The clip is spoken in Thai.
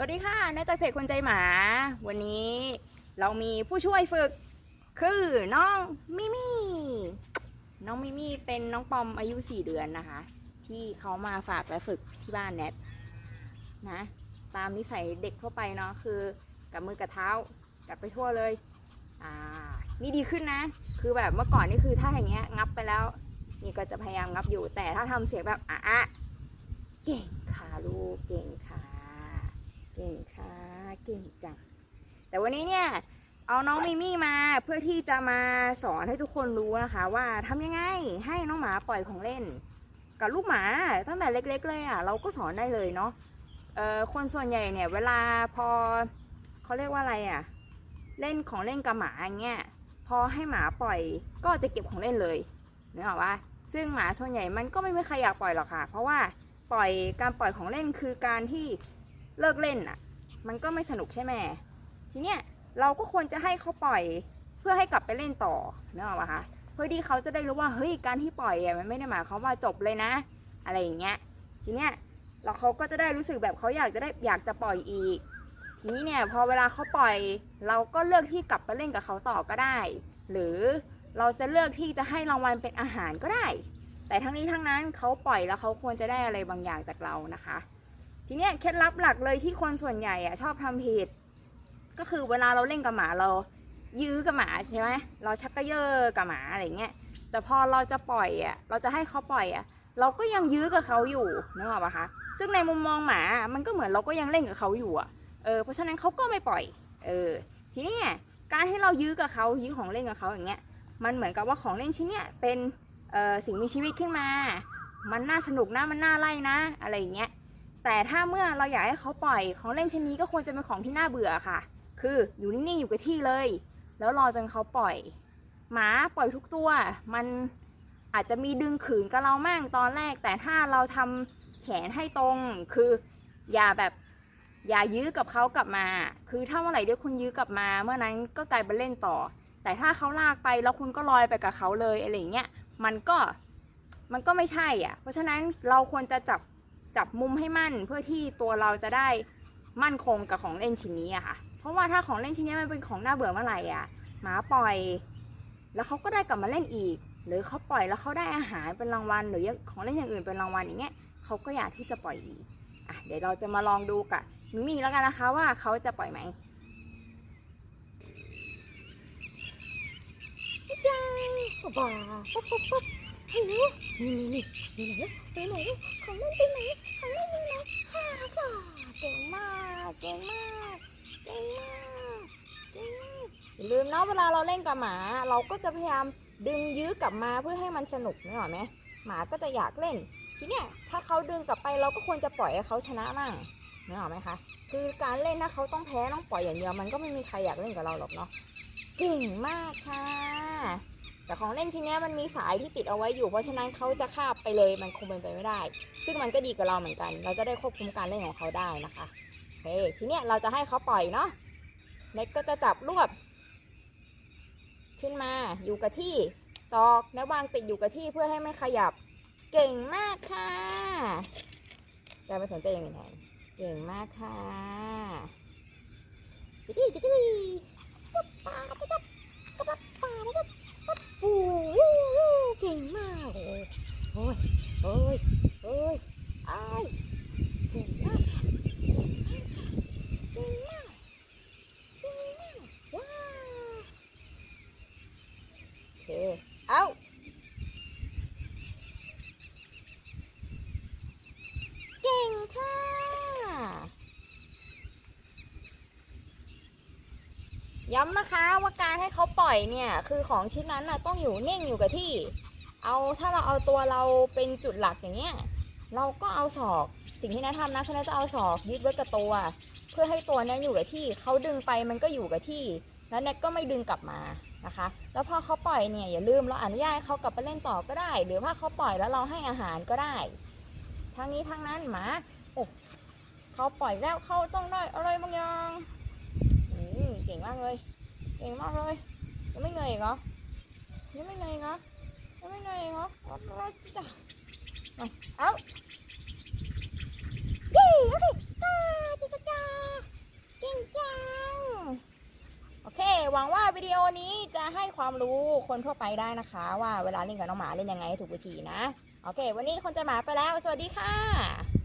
สวัสดีค่ะแน่ใจเพจคนใจหมา วันนี้เรามีผู้ช่วยฝึก คือน้องมิมี่น้องมิมี่เป็นน้องปอมอายุ 4 เดือนนะคะ ที่เขามาฝากและฝึกที่บ้านแนทนะ ตามนิสัยเด็กทั่วไปเนาะคือกับมือกับเท้ากัดไปทั่วเลย อ่า นี่ดีขึ้นนะ คือแบบเมื่อก่อนนี่คือถ้าอย่างเงี้ยงับไปแล้ว นี่ก็จะพยายามงับอยู่แต่ถ้าทำเสียงแบบอะอะเก่งค่ะลูกเก่ง เก่งค่ะ เก่งจังแต่วันนี้เนี่ย เอาน้องมิมี่มาเพื่อที่จะมาสอนให้ทุกคนรู้นะคะ ว่าทำยังไงให้น้องหมาปล่อยของเล่น กับลูกหมาตั้งแต่เล็ก ๆ เลยอะ เราก็สอนได้เลยเนาะเอ่อคนส่วนใหญ่เนี่ยเวลาพอเขาเรียกว่าอะไรอะ เล่นของเล่นกับหมาอย่างเงี้ยพอให้หมาปล่อยก็จะเก็บของเล่นเลยนึกออกปะซึ่งหมาส่วนใหญ่มันก็ไม่มีใครอยากปล่อยหรอกค่ะ เพราะว่าปล่อยการปล่อยของเล่นคือการที่ เลิกเล่นอะ มันก็ไม่สนุกใช่ไหมทีเนี้ยเราก็ควรจะให้เขาปล่อยเพื่อให้กลับไปเล่นต่อนึกออกปะคะเพื่อที่เขาจะได้รู้ว่าเฮ้ยการที่ปล่อยอะมันไม่ได้หมายความว่าจบเลยนะ อะไรอย่างเงี้ยทีเนี้ยเราเขาก็จะได้รู้สึกแบบเขาอยากจะได้อยากจะปล่อยอีก ทีนี้เนี่ยพอเวลาเขาปล่อย เราก็เลือกที่กลับไปเล่นกับเขาต่อก็ได้ หรือเราจะเลือกที่จะให้รางวัลเป็นอาหารก็ได้ แต่ทั้งนี้ทั้งนั้นเขาปล่อยแล้วเขาควรจะได้อะไรบางอย่างจากเรานะคะ ทีเนี้ยเคล็ดลับหลักเลยที่คนส่วนใหญ่อะชอบทำผิดก็คือเวลาเราเล่นกับหมาเรา ยื้อกับหมาใช่ไหมเราชักกระเยาะกับหมาอะไรเงี้ยแต่พอเราจะปล่อยอะเราจะให้เขาปล่อยอะเราก็ยังยื้อกับเขาอยู่นึกออกปะคะซึ่งในมุมมองหมา มันก็เหมือนเราก็ยังเล่นกับเขาอยู่อะเออเพราะฉะนั้นเขาก็ไม่ปล่อยเออทีนี้เนี่ยการที่เรายื้อกับเขายื้อของเล่นกับเขาอย่างเงี้ยมันเหมือนกับว่าของเล่นชิ้นเนี้ยเป็นเอ่อสิ่งมีชีวิตขึ้นมา มันน่าสนุกนะมันน่าไล่นะ อะไรอย่างเงี้ย แต่ถ้าเมื่อเราอยากให้เขาปล่อยของเล่นชิ้นนี้ก็ควรจะเป็นของที่น่าเบื่อค่ะ คืออยู่นิ่งๆอยู่กับที่เลย แล้วรอจนเขาปล่อย หมาปล่อยทุกตัว มันอาจจะมีดึงขืนกับเรามั่งตอนแรก แต่ถ้าเราทำแขนให้ตรง คืออย่าแบบอย่ายื้อกับเขากลับมา คือถ้าเมื่อไหร่เดี๋ยวคุณยื้อกลับมา เมื่อนั้นก็กลายเป็นเล่นต่อ แต่ถ้าเขาลากไปแล้วคุณก็ลอยไปกับเขาเลยอะไรเงี้ย มันก็มันก็ไม่ใช่อะ เพราะฉะนั้นเราควรจะจับ จับมุมให้มั่นเพื่อที่ตัวเราจะได้มั่นคงกับของเล่นชิ้นนี้อะค่ะ เพราะว่าถ้าของเล่นชิ้นนี้มันเป็นของน่าเบื่อเมื่อไหร่อะหมาปล่อย แล้วเขาก็ได้กลับมาเล่นอีก หรือเขาปล่อยแล้วเขาได้อาหารเป็นรางวัล หรือของเล่นอย่างอื่นเป็นรางวัลอย่างเงี้ยเขาก็อยากที่จะปล่อยอีกอะเดี๋ยวเราจะมาลองดูกับมิมี่แล้วกันนะคะว่าเขาจะปล่อยไหมจ้าบ้าปุ๊บปุ๊ บปุ๊บเฮ้ยนี่นี่นี่นี่ไหนไปไหนของเล่นไปไหนของเล่นไปไหนฮ่าจ้าเก่งมากเก่งมากเก่งมากเก่งมากอย่าลืมนะเวลาเราเล่นกับหมา เราก็จะพยายามดึงยื้อกลับมาเพื่อให้มันสนุกนึกออกไหมหมาก็จะอยากเล่น ทีเนี้ยถ้าเขาดึงกลับไปเราก็ควรจะปล่อยให้เขาชนะมั่งนึกออกไหมคะ คือการเล่นถ้าเขาต้องแพ้ต้องปล่อยอย่างเดียวมันก็ไม่มีใครอยากเล่นกับเราหรอกเนาะ เก่งมากค่ะ แต่ของเล่นชิ้นนี้มันมีสายที่ติดเอาไว้อยู่ เพราะฉะนั้นเขาจะคาบไปเลยมันคงเป็นไปไม่ได้ ซึ่งมันก็ดีกับเราเหมือนกัน เราจะได้ควบคุมการเล่นของเขาได้นะคะโอเคทีเนี้ยเราจะให้เขาปล่อยเนาะเน็กก็จะจับรวบ ขึ้นมาอยู่กับที่ตอกแล้ววางติดอยู่กับที่เพื่อให้ไม่ขยับ เก่งมากค่ะจะไม่สนใจอย่างอื่นแทนเก่งมากค่ะจิ๊จี้จิ๊จี้ปั๊บปาปั๊บปั๊บปั๊บปั๊บปาปั๊บปั๊บโอ้โหเก่งมากเลยโอ้ยโอ้ยโอ้ยอ้าวเก่งมากเก่งมากเก่งมากว้าวโอเคเอาเก่งค่ะย้ำนะคะว่าการให้เขาปล่อยเนี่ย คือของชิ้นนั้นน่ะต้องอยู่นิ่งอยู่กับที่ เอาถ้าเราเอาตัวเราเป็นจุดหลักอย่างเงี้ย เราก็เอาศอกสิ่งที่นาทำนะคือนาจะเอาศอกยึดไว้กับตัว เพื่อให้ตัวนี้อยู่กับที่เขาดึงไปมันก็อยู่กับที่ แล้วเน็ตก็ไม่ดึงกลับมานะคะ แล้วพอเขาปล่อยเนี่ยอย่าลืมเราอนุญาตให้เขากลับไปเล่นต่อก็ได้ หรือว่าเขาปล่อยแล้วเราให้อาหารก็ได้ ทั้งนี้ทั้งนั้นหมาโอ้เขาปล่อยแล้วเขาต้องได้อะไรบางอย่างเก่งมากเลยเก่งมากเลยยังไม่เหนื่อยเหรอยังไม่เหนื่อยเหรอยังไม่เหนื่อยเหรอเอาเอาจ้ะมาเอาเย้โอเคจ้าจ้าจ้าจ้า หวัง วันนี้จะให้ความรู้คนทั่วไปได้นะคะ ว่าเวลาเล่นกับน้องหมาเล่นยังไงให้ถูกวิธีนะ โอเค วันนี้คนจะหมาไปแล้ว สวัสดีค่ะ